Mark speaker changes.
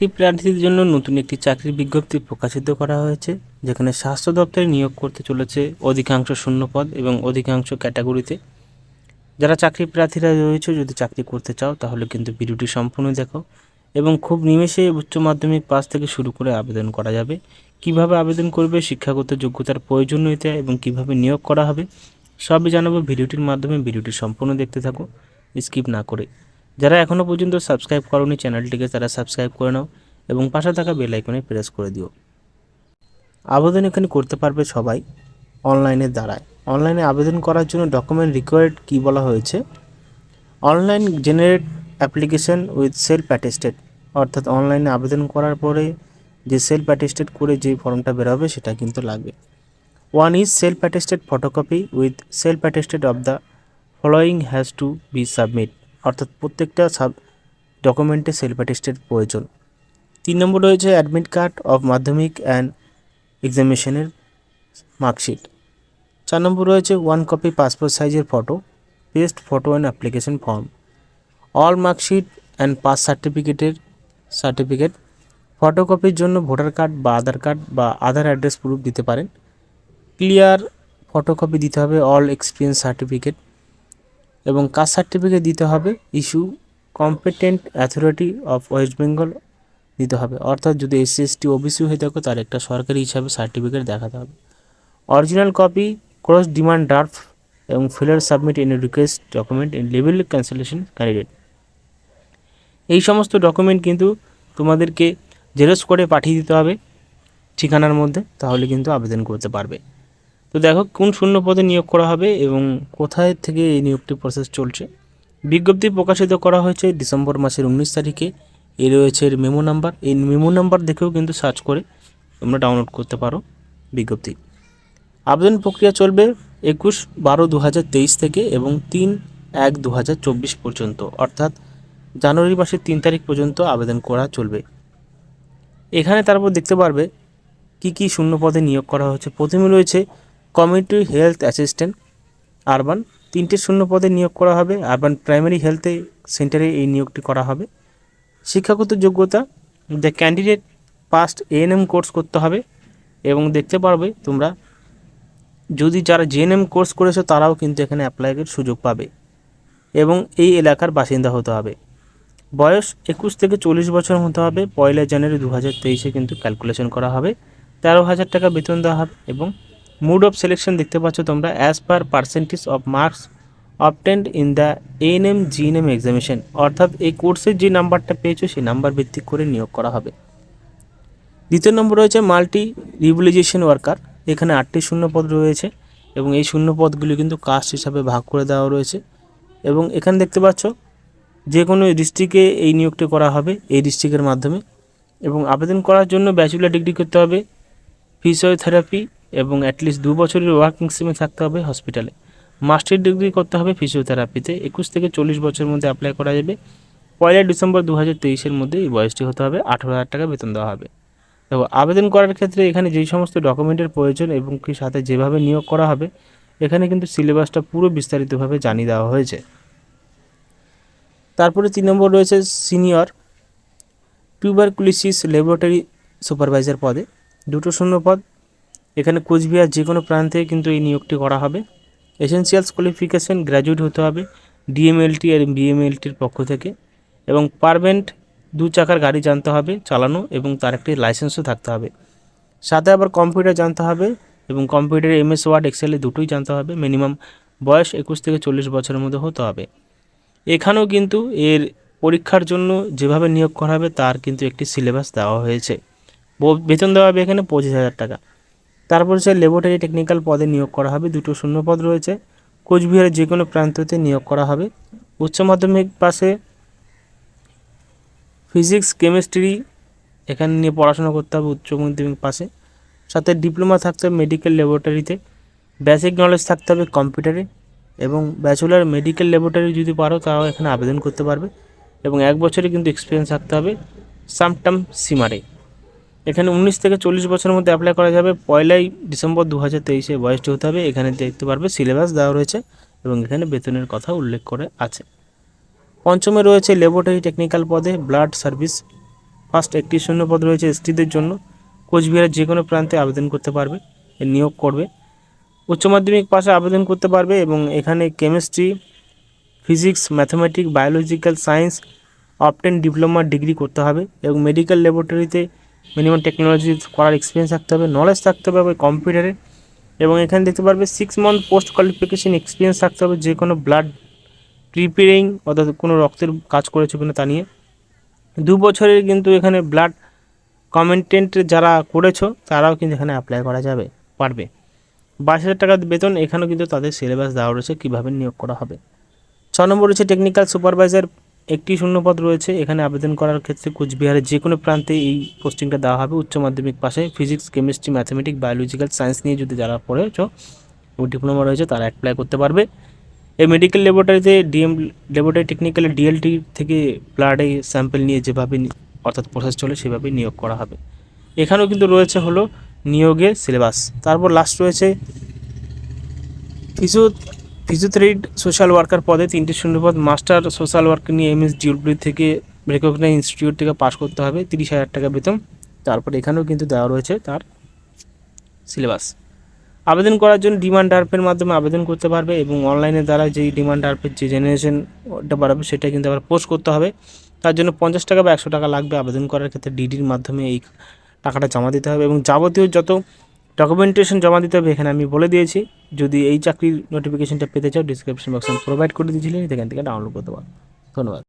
Speaker 1: এই প্রার্থীদের জন্য নতুন একটি চাকরির বিজ্ঞপ্তি প্রকাশিত করা হয়েছে, যেখানে স্বাস্থ্য দপ্তরে নিয়োগ করতে চলেছে অধিকাংশ শূন্যপদ এবং অধিকাংশ ক্যাটাগরিতে। যারা চাকরি প্রার্থীরা রয়েছে, যদি চাকরি করতে চাও, তাহলে কিন্তু ভিডিওটি সম্পূর্ণ দেখো এবং খুব নিমেষে উচ্চ মাধ্যমিক পাস থেকে শুরু করে আবেদন করা যাবে। কীভাবে আবেদন করবে, শিক্ষাগত যোগ্যতার প্রয়োজনীয়তা এবং কীভাবে নিয়োগ করা হবে, সবই জানাব ভিডিওটির মাধ্যমে। ভিডিওটি সম্পূর্ণ দেখতে থাকো, স্কিপ না করে। যারা এখনও পর্যন্ত সাবস্ক্রাইব করনি চ্যানেলটিকে তারা সাবস্ক্রাইব করে নাও এবং পাশে থাকা বেল আইকনে প্রেস করে দিও। আবেদন এখানে করতে পারবে সবাই অনলাইনের দ্বারায়। অনলাইনে আবেদন করার জন্য ডকুমেন্ট রিকোয়ার্ড কী বলা হয়েছে? Online generate application with self attested অর্থাৎ অনলাইনে আবেদন করার পরে যে সেলফ অ্যাটেস্টেড করে যে ফর্মটা বেরোবে সেটা কিন্তু লাগবে। One is self attested photocopy with self attested of the following has to be submit অর্থাৎ প্রত্যেকটা সাব ডকুমেন্টে সেলফ অ্যাটেস্টেড প্রয়োজন। তিন নম্বর রয়েছে admit card of Madhyamik and এক্সামিনেশনের marksheet চার নম্বর রয়েছে ওয়ান কপি পাসপোর্ট সাইজের photo paste photo and application form all marksheet and pass সার্টিফিকেটের সার্টিফিকেট ফটোকপির জন্য ভোটার কার্ড বা আধার কার্ড বা আধার অ্যাড্রেস প্রুফ দিতে পারেন। ক্লিয়ার ফটোকপি দিতে হবে অল এক্সপিরিয়েন্স সার্টিফিকেট এবং কাস্ট সার্টিফিকেট দিতে হবে, issue competent authority of West Bengal দিতে হবে। অর্থাৎ যদি এসসি, এসটি, ওবিসি হয়ে থাকো তার একটা সরকারি হিসাবে সার্টিফিকেট দেখাতে হবে। Original copy, cross demand draft এবং filler submit in request document in level cancellation candidate. এই সমস্ত ডকুমেন্ট কিন্তু তোমাদেরকে জেরক্স করে পাঠিয়ে দিতে হবে ঠিকানার মধ্যে, তাহলে কিন্তু আবেদন করতে পারবে। তো দেখো কোন শূন্য পদে নিয়োগ করা হবে এবং কোথায় থেকে এই নিয়োগটি প্রসেস চলছে। বিজ্ঞপ্তি প্রকাশিত করা হয়েছে ডিসেম্বর মাসের উনিশ তারিখে। এ রয়েছে এর মেমো নাম্বার এই মেমো নাম্বার দেখেও কিন্তু সার্চ করে তোমরা ডাউনলোড করতে পারো বিজ্ঞপ্তি। আবেদন প্রক্রিয়া চলবে একুশ বারো দু থেকে এবং তিন এক দু পর্যন্ত। অর্থাৎ জানুয়ারি মাসের তিন তারিখ পর্যন্ত আবেদন করা চলবে। এখানে তারপর দেখতে পারবে কি কি শূন্য পদে নিয়োগ করা হচ্ছে প্রথমে রয়েছে কমিউনিটি হেলথ অ্যাসিস্ট্যান্ট, আরবান, তিনটে শূন্য পদে নিয়োগ করা হবে। আরবান প্রাইমারি হেলথে সেন্টারে এই নিয়োগটি করা হবে। শিক্ষাগত যোগ্যতা, the candidate past ANM course করতে হবে এবং দেখতে পারবে তোমরা, যদি যারা জেএনএম কোর্স করেছ তারাও কিন্তু এখানে অ্যাপ্লাইয়ের সুযোগ পাবে এবং এই এলাকার বাসিন্দা হতে হবে। বয়স একুশ থেকে চল্লিশ বছর হতে হবে। পয়লা জানুয়ারি দু হাজার তেইশে কিন্তু ক্যালকুলেশন করা হবে। তেরো হাজার টাকা বেতন দেওয়া হবে এবং মুড অফ সিলেকশন দেখতে পাচ্ছ তোমরা as per percentage of marks obtained in the ANM GNM examination অর্থাৎ এই কোর্সের যে নাম্বারটা পেয়েছ, সেই নাম্বার ভিত্তিক করে নিয়োগ করা হবে। দ্বিতীয় নম্বর রয়েছে মাল্টি রিভুলাইজেশন ওয়ার্কার এখানে আটটি শূন্য পদ রয়েছে এবং এই শূন্য পদগুলি কিন্তু কাস্ট হিসাবে ভাগ করে দেওয়া রয়েছে। এবং এখানে দেখতে পাচ্ছ, যে কোনো ডিস্ট্রিক্টে এই নিয়োগটি করা হবে, এই ডিস্ট্রিক্টের মাধ্যমে। এবং আবেদন করার জন্য ব্যাচেলার ডিগ্রি করতে হবে ফিজিওথেরাপি এবং অ্যাটলিস্ট দু বছরের ওয়ার্কিং সিমে থাকতে হবে হসপিটালে মাস্টার ডিগ্রি করতে হবে ফিজিওথেরাপিতে একুশ থেকে চল্লিশ বছরের মধ্যে অ্যাপ্লাই করা যাবে। পয়লা ডিসেম্বর দু হাজার তেইশের মধ্যে এই বয়সটি হতে হবে, আঠারো হাজার টাকা বেতন দেওয়া হবে। দেখো, আবেদন করার ক্ষেত্রে এখানে যেই সমস্ত ডকুমেন্টের প্রয়োজন এবং কি সাথে যেভাবে নিয়োগ করা হবে, এখানে কিন্তু সিলেবাসটা পুরো বিস্তারিতভাবে জানিয়ে দেওয়া হয়েছে। তারপরে তিন নম্বর রয়েছে সিনিয়র টিউবারকুলিসিস ল্যাবরেটরি সুপারভাইজার পদে। দুটো শূন্য পদ। এখানে কোচবিহার যে কোনো প্রান্তে কিন্তু এই নিয়োগটি করা হবে। এসেন্সিয়ালস কোয়ালিফিকেশন গ্র্যাজুয়েট হতে হবে ডিএমএলটি আর বিএমএলটির পক্ষ থেকে এবং পারমেন্ট দু চাকার গাড়ি জানতে হবে চালানো এবং তার একটি লাইসেন্সও থাকতে হবে। সাথে আবার কম্পিউটার জানতে হবে এবং কম্পিউটারে এমএস ওয়ার্ড এক্সেলে দুটোই জানতে হবে। মিনিমাম বয়স একুশ থেকে চল্লিশ বছরের মধ্যে হতে হবে। এখানেও কিন্তু এর পরীক্ষার জন্য যেভাবে নিয়োগ করা হবে তার কিন্তু একটি সিলেবাস দেওয়া হয়েছে। বেতন দেওয়া হবে এখানে পঁচিশ হাজার টাকা। তারপর সে ল্যাবরেটরি টেকনিক্যাল পদে নিয়োগ করা হবে, দুটো শূন্য পদ রয়েছে। কোচবিহারের যে কোনো প্রান্ততে নিয়োগ করা হবে। উচ্চ মাধ্যমিক পাশে ফিজিক্স কেমিস্ট্রি এখানে নিয়ে পড়াশোনা করতে হবে উচ্চ মাধ্যমিক পাশে। সাথে ডিপ্লোমা থাকতে হবে মেডিকেল ল্যাবরেটরিতে বেসিক নলেজ থাকতে হবে কম্পিউটারে এবং ব্যাচেলার মেডিকেল ল্যাবরেটরি যদি পারো, তাও এখানে আবেদন করতে পারবে। এবং এক বছরে কিন্তু এক্সপিরিয়েন্স থাকতে হবে সামটাম সিমারে। এখানে উনিশ থেকে চল্লিশ বছরের মধ্যে অ্যাপ্লাই করা যাবে। পয়লাই ডিসেম্বর দু হাজার তেইশে বয়সটি হতে হবে। এখানে দেখতে পারবে সিলেবাস দেওয়া রয়েছে এবং এখানে বেতনের কথা উল্লেখ করে আছে। পঞ্চমে রয়েছে ল্যাবরেটরি টেকনিক্যাল পদে ব্লাড সার্ভিস ফার্স্ট একটি শূন্য পদ রয়েছে এসটিদের জন্য। কোচবিহারের যে কোনো প্রান্তে আবেদন করতে পারবে নিয়োগ করবে। উচ্চ মাধ্যমিক পাশে আবেদন করতে পারবে এবং এখানে chemistry physics mathematics biological science obtain diploma degree করতে হবে এবং মেডিকেল ল্যাবরেটরিতে মিনিমাম টেকনোলজি করার এক্সপিরিয়েন্স থাকতে হবে নলেজ থাকতে হবে ওই কম্পিউটারে এবং এখানে দেখতে পারবে six month post qualification experience থাকতে হবে যে কোনো ব্লাড প্রিপেয়ারিং অর্থাৎ কোনো রক্তের কাজ করেছে কিনা তা নিয়ে। দু বছরের কিন্তু এখানে ব্লাড কমেন্টেন্ট যারা করেছ, তারাও কিন্তু এখানে অ্যাপ্লাই করা যাবে, পারবে। বাইশ হাজার টাকার বেতন, এখানেও কিন্তু তাদের সিলেবাস দেওয়া রয়েছে, কীভাবে নিয়োগ করা হবে। ছ নম্বর রয়েছে টেকনিক্যাল সুপারভাইজার একটি শূন্যপদ রয়েছে। এখানে আবেদন করার ক্ষেত্রে কোচবিহারের যে কোনো প্রান্তে এই পোস্টিংটা দেওয়া হবে। উচ্চ মাধ্যমিক পাশে physics, chemistry, mathematics, biological science নিয়ে যদি যারা পড়েছো ডিপ্লোমা রয়েছে, তারা অ্যাপ্লাই করতে পারবে। এই মেডিকেল ল্যাবরেটরিতে ডিএম, ল্যাবরেটরি টেকনিক্যাল ডিএলটি থেকে ব্লাডে স্যাম্পল নিয়ে যেভাবে অর্থাৎ প্রসেস চলে সেভাবেই নিয়োগ করা হবে। এখানেও কিন্তু রয়েছে হলো নিয়োগের সিলেবাস তারপর লাস্ট রয়েছে ফিজিও ফিজিওথেরাপি সোশ্যাল ওয়ার্কার পদে তিনটি শূন্যপদ, মাস্টার সোশ্যাল ওয়ার্ক নিয়ে এমএস ডিউবলি থেকে রেকগনাইজ ইনস্টিটিউট থেকে পাশ করতে হবে, তিরিশ হাজার টাকা বেতন। তারপর এখানেও কিন্তু দেওয়া রয়েছে তার সিলেবাস। আবেদন করার জন্য ডিমান্ড ড্রাফটের মাধ্যমে আবেদন করতে পারবে এবং অনলাইনের দ্বারা যেই ডিমান্ড ড্রাফটের যে জেনারেশন ওটা বাড়াবে সেটা কিন্তু আবার পোস্ট করতে হবে। তার জন্য পঞ্চাশ টাকা বা একশো টাকা লাগবে আবেদন করার ক্ষেত্রে ডিডির মাধ্যমে এই টাকাটা জমা দিতে হবে এবং যাবতীয় যত ডকুমেন্টেশন জমা দিতে হবে, এখানে আমি বলে দিয়েছি। যদি এই চাকরির নোটিফিকেশনটা পেতে চাও ডিসক্রিপশন বক্সে প্রোভাইড করে দিয়েছিলেন এখান থেকে ডাউনলোড করতে পারো ধন্যবাদ।